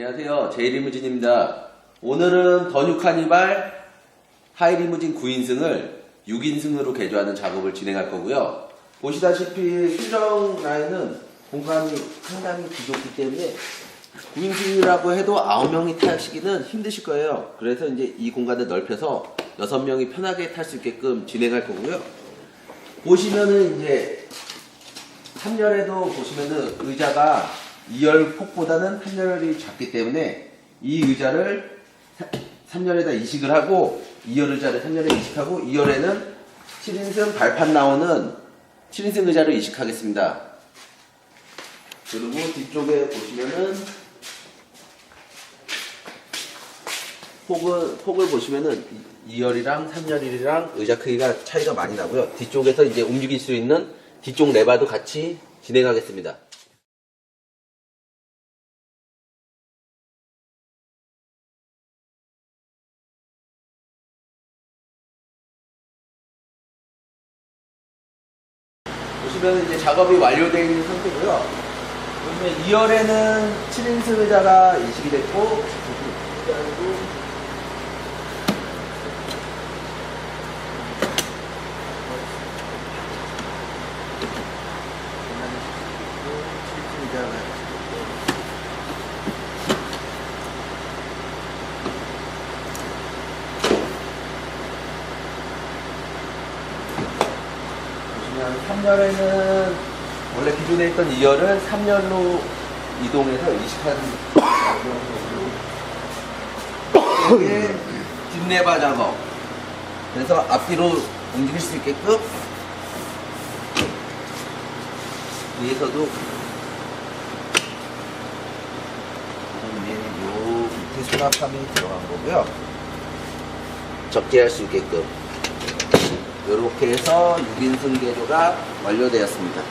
안녕하세요. 제이리무진입니다. 오늘은 더뉴 카니발 하이리무진 9인승을 6인승으로 개조하는 작업을 진행할 거고요. 보시다시피 수정 라인은 공간이 상당히 부족기 때문에 9인승이라고 해도 9명이 타시기는 힘드실 거예요. 그래서 이제 이 공간을 넓혀서 6명이 편하게 탈 수 있게끔 진행할 거고요. 보시면은 이제 3열에도 보시면은 의자가 2열 폭보다는 3열이 작기 때문에 이 의자를 3열에다 이식을 하고 2열 의자를 3열에 이식하고 2열에는 7인승 발판 나오는 7인승 의자를 이식하겠습니다. 그리고 뒤쪽에 보시면은 폭을, 폭을 보시면은 2열이랑 3열이랑 의자 크기가 차이가 많이 나고요. 뒤쪽에서 이제 움직일 수 있는 뒤쪽 레바도 같이 진행하겠습니다. 보시면 이제 작업이 완료되어 있는 상태고요. 보시면 2열에는 7인승 의자가 인식이 됐고, 보시면 3열에는 원래 기존에 있던 2열을 3열로 이동해서 이식하는 이게 뒷레바 작업. 그래서 앞뒤로 움직일 수 있게끔 위에서도 위에 요 밑에 수납함이 들어간 거고요. 적재할 수 있게끔 이렇게 해서 6인승 개조가 완료되었습니다.